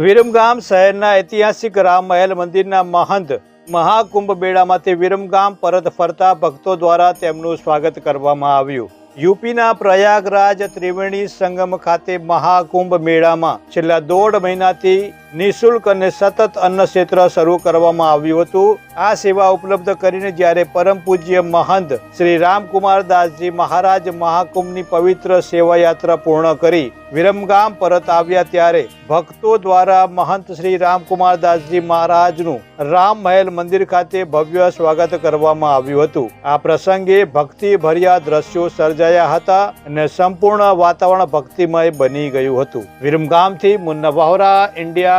વિરમગામ શહેરના ઐતિહાસિક રામ મહેલ મંદિરના મહંત મહાકુંભ મેળામાંથી વિરમગામ પરત ફરતા ભક્તો દ્વારા તેમનું સ્વાગત કરવામાં આવ્યું. યુપીના પ્રયાગરાજ ત્રિવેણી સંગમ ખાતે મહાકુંભ મેળામાં છેલ્લા દોઢ મહિનાથી નિઃશુલ્ક અને સતત અન્ન ક્ષેત્ર શરૂ કરવામાં આવ્યું હતું. આ સેવા ઉપલબ્ધ કરીને જ્યારે પરમ પૂજ્ય મહંત શ્રી રામકુમાર દાસજી મહારાજ મહાકુંભની પવિત્ર સેવાયાત્રા પૂર્ણ કરી વિરમગામ પરત આવ્યા ત્યારે ભક્તો દ્વારા મહંત શ્રી રામકુમાર દાસજી મહારાજનું રામ મહેલ મંદિર ખાતે ભવ્ય સ્વાગત કરવામાં આવ્યું હતું. આ પ્રસંગે ભક્તિ ભર્યા દ્રશ્યો સર્જાયા હતા અને સંપૂર્ણ વાતાવરણ ભક્તિમય બની ગયું હતું. વિરમગામથી Munna Vahora India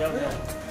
É né? mesmo.